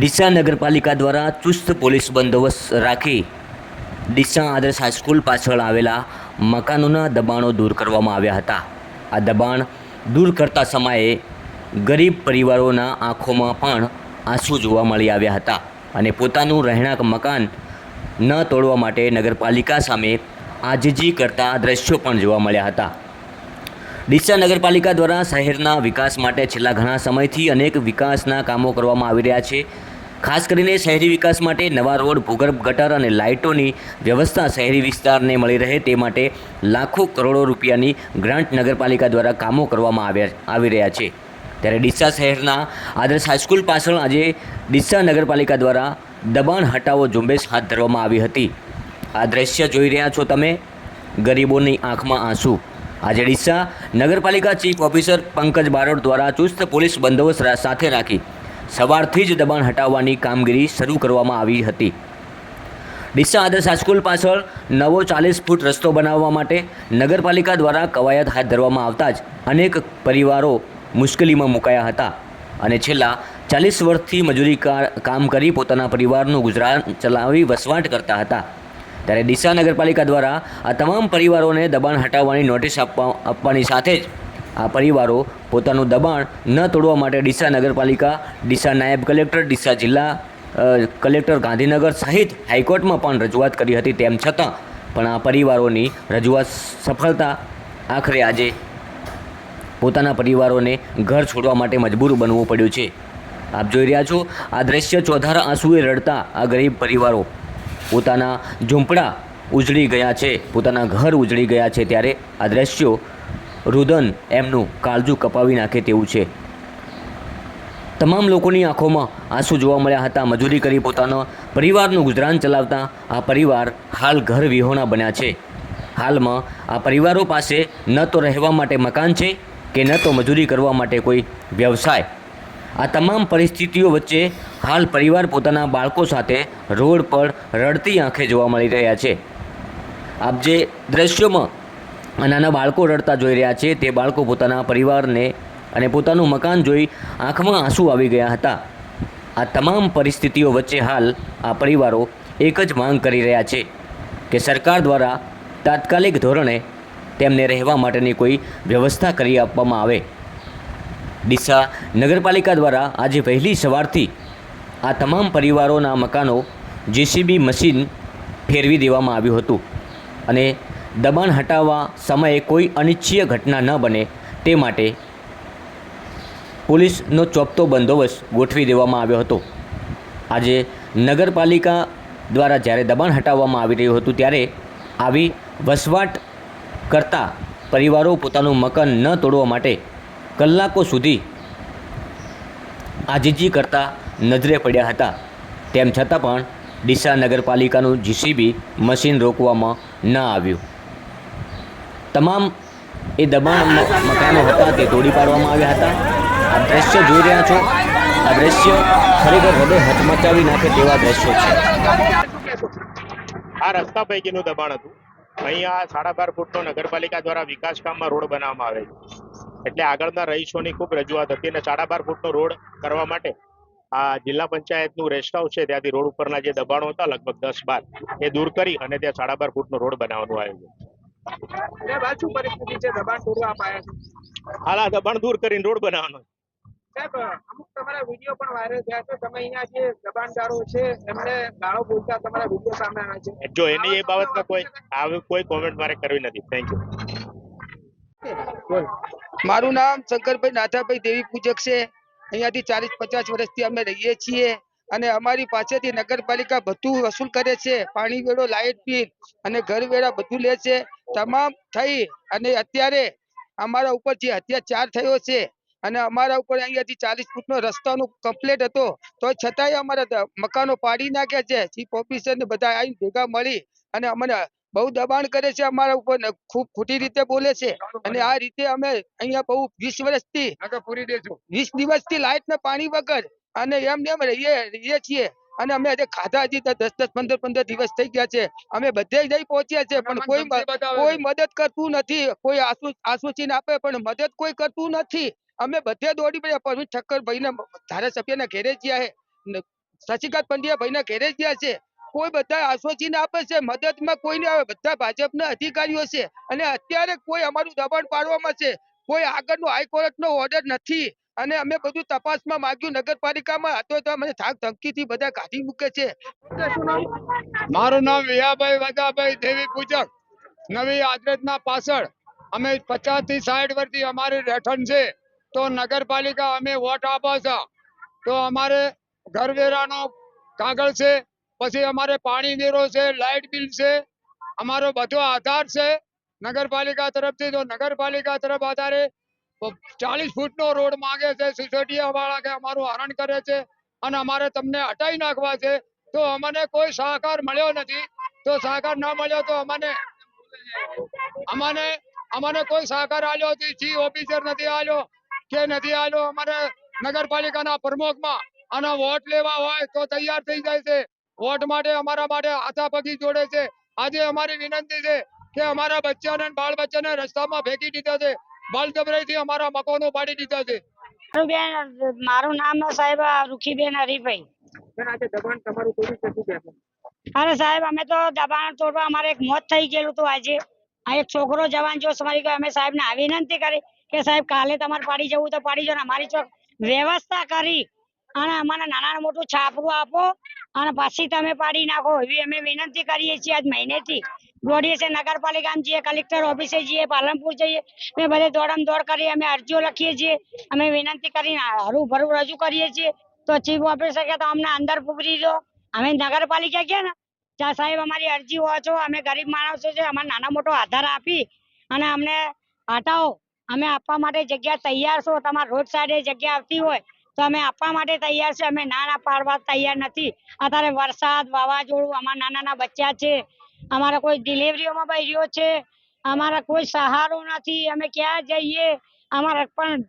ડીસા નગરપાલિકા દ્વારા ચુસ્ત પોલીસ બંદોબસ્ત રાખી ડીસા આદર્શ હાઈસ્કૂલ પાછળ આવેલા મકાનોના દબાણો દૂર કરવામાં આવ્યા હતા. આ દબાણ દૂર કરતા સમયે ગરીબ પરિવારોના આંખોમાં પણ આંસુ જોવા મળી આવ્યા હતા અને પોતાનું રહેણાંક મકાન ન તોડવા માટે નગરપાલિકા સામે આજીજી કરતા દ્રશ્યો પણ જોવા મળ્યા હતા. ડીસા નગરપાલિકા દ્વારા શહેરના વિકાસ માટે છેલ્લા ઘણા સમયથી અનેક વિકાસના કામો કરવામાં આવી રહ્યા છે. ખાસ કરીને શહેરી વિકાસ માટે નવા રોડ, ભૂગર્ભ ગટર અને લાઇટોની વ્યવસ્થા શહેરી વિસ્તારને મળી રહે તે માટે લાખો કરોડો રૂપિયાની ગ્રાન્ટ નગરપાલિકા દ્વારા કામો કરવામાં આવ્યા, આવી રહ્યા છે. ત્યારે ડીસા શહેરના આદર્શ હાઈસ્કૂલ પાછળ આજે ડીસા નગરપાલિકા દ્વારા દબાણ હટાવો ઝુંબેશ હાથ ધરવામાં આવી હતી. આ દ્રશ્ય જોઈ રહ્યા છો તમે? ગરીબોની આંખમાં આંસુ. આજે ડીસા નગરપાલિકા ચીફ ઓફિસર પંકજ બારોટ દ્વારા ચુસ્ત પોલીસ બંદોબસ્ત સાથે રાખી સવારથી જ દબાણ હટાવવાની કામગીરી શરૂ કરવામાં આવી હતી. ડીસા આદર્શ હાઈસ્કૂલ પાછળ નવો ચાલીસ ફૂટ રસ્તો બનાવવા માટે નગરપાલિકા દ્વારા કવાયત હાથ ધરવામાં આવતા જ અનેક પરિવારો મુશ્કેલીમાં મુકાયા હતા અને છેલ્લા ચાલીસ વર્ષથી મજૂરી કામ કરી પોતાના પરિવારનું ગુજરાન ચલાવી વસવાટ કરતા હતા. ત્યારે ડીસા નગરપાલિકા દ્વારા આ તમામ પરિવારોને દબાણ હટાવવાની નોટિસ આપવા, આપવાની સાથે જ આ પરિવારો પોતાનું દબાણ ન તોડવા માટે ડીસા નગરપાલિકા, ડીસા નાયબ કલેક્ટર, ડીસા જિલ્લા કલેક્ટર ગાંધીનગર સહિત હાઈકોર્ટમાં પણ રજૂઆત કરી હતી તેમ છતાં પણ આ પરિવારોની રજૂઆત સફળતા આખરે આજે પોતાના પરિવારોને ઘર છોડવા માટે મજબૂર બનવું પડ્યું છે. આપ જોઈ રહ્યા છો, આ દ્રશ્ય ચોધારા આંસુએ રડતા આ ગરીબ પરિવારો. પોતાના ઝૂંપડા ઉજળી ગયા છે, પોતાના ઘર ઉજળી ગયા છે, ત્યારે આ દ્રશ્યો રુદન એમનું કાળજું કપાવી નાખે તેવું છે. તમામ લોકોની આંખોમાં આંસુ જોવા મળ્યા હતા. મજૂરી કરી પોતાના પરિવારનું ગુજરાન ચલાવતા આ પરિવાર હાલ ઘર વિહોણા બન્યા છે. હાલમાં આ પરિવારો પાસે ન તો રહેવા માટે મકાન છે કે ન તો મજૂરી કરવા માટે કોઈ વ્યવસાય. આ તમામ પરિસ્થિતિઓ વચ્ચે હાલ પરિવાર પોતાના બાળકો સાથે રોડ પર રડતી આંખે જોવા મળી રહ્યા છે. આપ જે દ્રશ્યોમાં નાના બાળકો રડતા જોઈ રહ્યા છે, તે બાળકો પોતાના પરિવારને અને પોતાનું મકાન જોઈ આંખમાં આંસુ આવી ગયા હતા. આ તમામ પરિસ્થિતિઓ વચ્ચે હાલ આ પરિવારો એક જ માંગ કરી રહ્યા છે કે સરકાર દ્વારા તાત્કાલિક ધોરણે તેમને રહેવા માટેની કોઈ વ્યવસ્થા કરી આપવામાં આવે. ડીસા નગરપાલિકા દ્વારા આજે વહેલી સવારથી આ તમામ પરિવારોના મકાનો જેસીબી મશીન ફેરવી દેવામાં આવ્યું હતું અને દબાણ હટાવવા સમયે કોઈ અનિચ્છીય ઘટના ન બને તે માટે પોલીસનો ચોપતો બંદોબસ્ત ગોઠવી દેવામાં આવ્યો હતો. આજે નગરપાલિકા દ્વારા જ્યારે દબાણ હટાવવામાં આવી રહ્યું હતું ત્યારે આવી વસવાટ કરતા પરિવારો પોતાનું મકાન ન તોડવા માટે કલાકો સુધી આજીજી કરતા નજરે પડ્યા હતા. તેમ છતાં પણ ડીસા નગરપાલિકાનું જીસીબી મશીન રોકવામાં ન આવ્યું. તમામ એ દબાણ મકાનો હતા તે તોડી પાડવામાં આવ્યા હતા. આ દ્રશ્ય જોઈ રહ્યા છો. આ દ્રશ્ય ખરેખર હૃદય હચમચાવી નાખે તેવા દ્રશ્યો છે. આ રસ્તા પૈકીનું દબાણ હતું. અહીંયા સાડા બાર ફૂટનો નગરપાલિકા દ્વારા વિકાસ કામમાં રોડ બનાવવામાં આવે છે. એટલે આગળના રહીશોની ખૂબ રજૂઆત હતી અને સાડા બાર ફૂટનો રોડ કરવા માટે આ જિલ્લા પંચાયતનું રેસ્ટ હાઉસ છે ત્યાંથી રોડ ઉપરના જે દબાણો હતા લગભગ દસ બાર એ દૂર કરી અને ત્યાં સાડા બાર ફૂટનો રોડ બનાવવાનું આવ્યું છે સાહેબ આ શું પરિસ્થિતિ છે? દબાણ તોડવા અપાયા છે? હાલ આ દબાણ દૂર કરીને રોડ બનાવવાનો છે. સાહેબ અમુક તમારા વીડિયો પણ વાયરલ થયા છે. તમે અહીંયા જે દબાણદારો છે એમને ગાળો બોલતા તમારા વીડિયો સામે આવ્યા છે. જો એની એ બાબતમાં કોઈ આવી કોઈ કોમેન્ટ મારે કરવી નથી. થેન્ક યુ મારું નામ શંકરભાઈ નાથાભાઈ દેવી પૂજક છે. અહીંયાથી ચાલીસ પચાસ વર્ષથી અમે રહીએ છીએ અને અમારી પાસેથી નગરપાલિકા બધું વસૂલ કરે છે. પાણી વેળો લાઇટ બિલ અને ઘર વેળા બધું લે છે. તમામ થઈ અને અત્યારે અમારા ઉપર જે અત્યાચાર થયો છે અને અમારા ઉપર અહીંયાથી ચાલીસ ફૂટનો રસ્તાનો કમ્પ્લેટ હતો. તો છતાંય અમારા મકાનો પાડી નાખ્યા છે. ચીફ ઓફિસર ને બધા આવીને ભેગા મળી અને અમને બહુ દબાણ કરે છે અમારા ઉપર ખૂબ ખોટી રીતે બોલે છે. અને આ રીતે અમે અહીંયા બહુ વીસ વર્ષથી પૂરી દેજો વીસ દિવસથી લાઇટ ને પાણી વગર અને એમ ને એમ રહીએ રહીએ છીએ. અને અમે આજે ખાધા હજી દસ દસ પંદર પંદર દિવસ થઈ ગયા છે. અમે બધે જઈ પહોંચ્યા છે પણ કોઈ કોઈ મદદ કરતું નથી. કોઈ આસુ આસુચીન આપે પણ મદદ કોઈ કરતું નથી. અમે બધે દોડી પડ્યા પરવીન ઠક્કર ભાઈના ધારાસભ્યના ઘેરે ગયા છે શશિકાંત પંડ્યા ભાઈના ઘેરે ગયા છે. કોઈ બધા આશ્વાસીને આપે છે, મદદમાં કોઈ આવે, બધા ભાજપના અધિકારીઓ છે. અને અત્યારે કોઈ અમારું દબાણ પાડવામાં છે. કોઈ આગળનો હાઈકોર્ટનો ઓર્ડર નથી. અને અમે બધું તપાસમાં માંગ્યું, નગરપાલિકામાં. હતો તો મને થાક ધમકીથી બધા કાઢી મૂકે છે. મારું નામ વિયાભાઈ વદાભાઈ દેવી પૂજક. નવી આદરતના પાછળ અમે પચાસથી સાઠ વર્ષથી અમારી રહેઠાણ છે. તો નગરપાલિકા અમે વોટ આપો છો. તો અમારે ઘરવેરાનો કાગળ છે, પછી અમારે પાણી વેરો છે, લાઇટ બિલ છે, અમારો બધો આધાર છે. નગરપાલિકા તરફથી તો નગરપાલિકા તરફ આધારે ચાલીસ ફૂટનો રોડ માંગે છે સિસોડિયા વાળા કે અમારું હરણ કરે છે અને અમારે તમને હટાવી નાખવા છે. તો અમને કોઈ સહકાર મળ્યો નથી. તો સહકાર ના મળ્યો તો અમને અમને અમને કોઈ સહકાર આલ્યો નથી. ચીફ ઓફિસર નથી આલ્યો. કે નથી આવ્યો અમારે નગરપાલિકાના પ્રમુખમાં અને વોટ લેવા હોય તો તૈયાર થઈ જાય છે. વોટ માટે અમારા માટે હાથાપગી જોડે છે. આજે અમારી વિનંતી છે કે અમારા બચ્ચાને અને બાળ બચ્ચાને રસ્તામાં ફેંકી દીધા છે. બળજબરીથી અમારા મકાનો પાડી દીધા છે. મારું બેન મારું નામ સાહેબ રૂખીબેન હરીભાઈ અરે સાહેબ અમે તો દબાણ તોડવા અમારે એક મોત થઈ ગયેલું હતું આજે. આ એક છોકરો જવાન જો મરી ગયો અમે સાહેબને આવી વિનંતી કરી. કે સાહેબ, કાલે તમારે પાડી જવું તો પાડી જાઓ અમારી ચોક વ્યવસ્થા કરી અને અમને નાના મોટું છાપરું આપો અને પછી તમે પાડી નાખો. એવી અમે વિનંતી કરીએ છીએ આજ મહિનેથી. દોડીએ છીએ નગરપાલિકામાં જઈએ, કલેક્ટર ઓફિસે જઈએ, પાલનપુર જઈએ અમે બધે દોડમ દોડ કરી અમે અરજીઓ લખીએ છીએ. અમે વિનંતી કરીને હરું ભરું રજૂ કરીએ છીએ. તો ચીફ ઓફિસર કે તો અમને અંદર પૂરી દો. અમે નગરપાલિકા ગયા ને, ત્યાં સાહેબ અમારી અરજી વાંચો. અમે ગરીબ માણસો છે, અમારે નાના મોટો આધાર આપી અને અમને હટાવો. અમે આપવા માટે જગ્યા તૈયાર છો, તમારા રોડ સાઈડે જગ્યા આવતી હોય, તો અમે આપવા માટે તૈયાર છે. અમે ના ના પાડવા તૈયાર નથી. અત્યારે વરસાદ, વાવાઝોડું, અમારા નાના નાના બચ્ચા છે. અમારા કોઈ ડિલિવરીઓમાં બૈરીઓ છે. અમારા કોઈ સહારો નથી. અમે ક્યાં જઈએ? અમારા પણ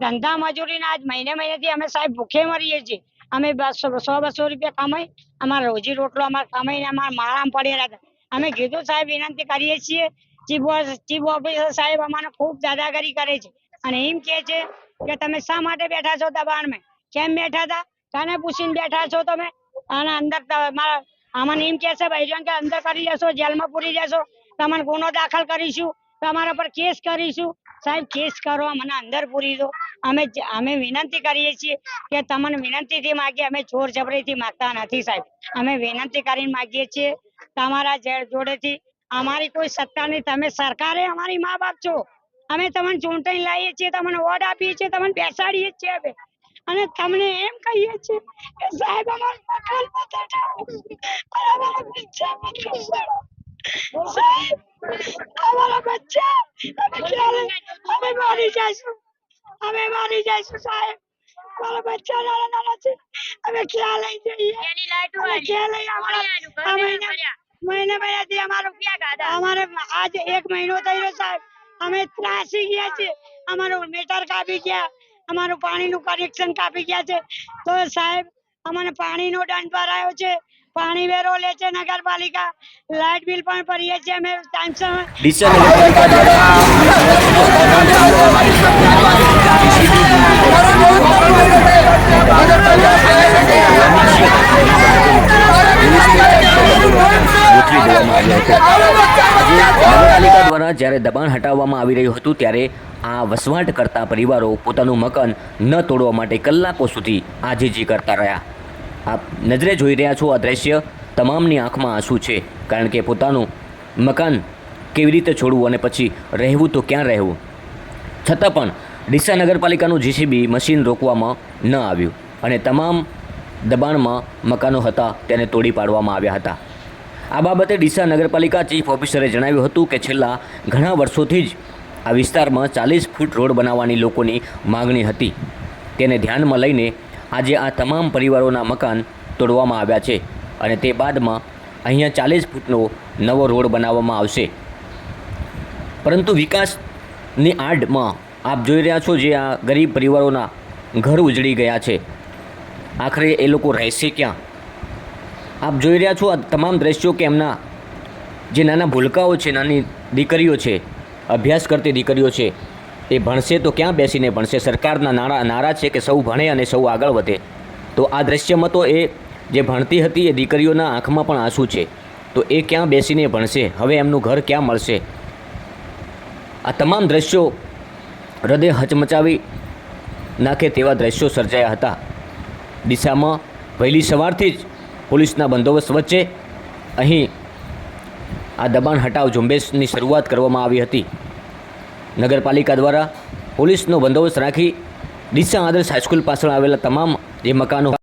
ધંધા મજૂરીના આજ મહિને મહિનેથી અમે સાહેબ ભૂખે મરીએ છીએ. અમે બસો, સો બસો રૂપિયા કમાઈ, અમારા રોજી રોટલો, અમારે કમાઈને અમારા માળામાં પડેલા હતા. અમે કીધું સાહેબ વિનંતી કરીએ છીએ ચીફ ચીફ ઓફિસર સાહેબ અમારે ખૂબ દાદાગીરી કરે છે. અને એમ કે છે કે તમે શા માટે બેઠા છો દબાણમાં? કેમ બેઠા હતા? કાને પૂછીને બેઠા છો તમે? અને અંદર તમારા અમને એમ કે છે ભાઈ કે અંદર કરી જશો જેલમાં પૂરી જશો તમને ગુનો દાખલ કરીશું, તમારા પર કેસ કરીશું. સાહેબ, કેસ કરો, મને અંદર પૂરી દો. અમે અમે વિનંતી કરીએ છીએ કે તમને વિનંતીથી માગીએ, અમે ચોર જબરીથી માગતા નથી સાહેબ. અમે વિનંતી કરીને માગીએ છીએ તમારા જોડેથી અમારી કોઈ સત્તા નહીં. તમે સરકારે અમારી મા બાપ છો. અમે તમને ચૂંટણી લાવીએ છીએ તમને વોટ આપીએ છીએ તમને બેસાડીએ છીએ અમે. અને તમને એમ કહીએ છીએ કે સાહેબ અમારું મકાન અમારા બચ્ચા અમે ક્યારે અમે મારી જઈશું. અમે મારી જઈશું સાહેબ. મારા બચ્ચા નાના નાના છે. અમે ક્યાં લઈ જઈએ? અમે ક્યાં લઈ અમારા આ મહિના મહિને મહિનાથી અમારું અમારે આજ એક મહિનો રહ્યો સાહેબ. અમે ત્રાસી ગયા છે અમારું મીટર કાપી ગયા. અમારું પાણીનું કનેક્શન કાપી ગયા છે. તો સાહેબ, અમને પાણીનો દંડ ભરાયો છે. પાણી વેરો લે છે નગરપાલિકા. લાઇટ બિલ પણ ભરીએ છીએ અમે. ટાઈમ દ્વારા ગોઠવી દેવામાં આવ્યો હતો. નગરપાલિકા દ્વારા જ્યારે દબાણ હટાવવામાં આવી રહ્યું હતું, ત્યારે આ વસવાટ કરતા પરિવારો પોતાનું મકાન ન તોડવા માટે કલાકો સુધી આજીજી કરતા રહ્યા. આપ નજરે જોઈ રહ્યા છો આ દ્રશ્ય તમામની આંખમાં આંસુ છે, કારણ કે પોતાનું મકાન કેવી રીતે છોડવું અને પછી રહેવું તો ક્યાં રહેવું? છતાં પણ ડીસા નગરપાલિકાનું જીસીબી મશીન રોકવામાં ન આવ્યું અને તમામ દબાણમાં મકાનો હતા, તેને તોડી પાડવામાં આવ્યા હતા. આ બાબતે ડીસા નગરપાલિકા ચીફ ઓફિસરે જણાવ્યું હતું કે છેલ્લા ઘણા વર્ષોથી જ આ વિસ્તારમાં ચાલીસ ફૂટ રોડ બનાવવાની લોકોની માગણી હતી. તેને ધ્યાનમાં લઈને આજે આ તમામ પરિવારોના મકાન તોડવામાં આવ્યા છે અને તે બાદમાં અહીંયા ચાલીસ ફૂટનો નવો રોડ બનાવવામાં આવશે. પરંતુ વિકાસની આડમાં આપ જોઈ રહ્યા છો જે આ ગરીબ પરિવારોના ઘર ઉજળી ગયા છે. આખરે એ લોકો રહેશે ક્યાં? આપ જોઈ રહ્યા છો આ તમામ દ્રશ્યો કે એમના જે નાના ભૂલકાઓ છે, નાની દીકરીઓ છે, અભ્યાસ કરતી દીકરીઓ છે, એ ભણશે તો ક્યાં બેસીને ભણશે? સરકારના નારા નારા છે કે સૌ ભણે અને સૌ આગળ વધે. તો આ દ્રશ્યમાં તો એ જે ભણતી હતી એ દીકરીઓના આંખમાં પણ આંસુ છે. તો એ ક્યાં બેસીને ભણશે? હવે એમનું ઘર ક્યાં મળશે? આ તમામ દ્રશ્યો હૃદય હચમચાવી નાખે તેવા દ્રશ્યો સર્જાયા હતા. દિશામાં વહેલી સવારથી જ પોલીસના બંદોબસ્ત વચ્ચે અહીં આ દબાણ હટાવ ઝુંબેશની શરૂઆત કરવામાં આવી હતી. નગરપાલિકા દ્વારા પોલીસનો બંદોબસ્ત રાખી ડીસા આદર્શ હાઈસ્કૂલ પાછળ આવેલા તમામ જે મકાનો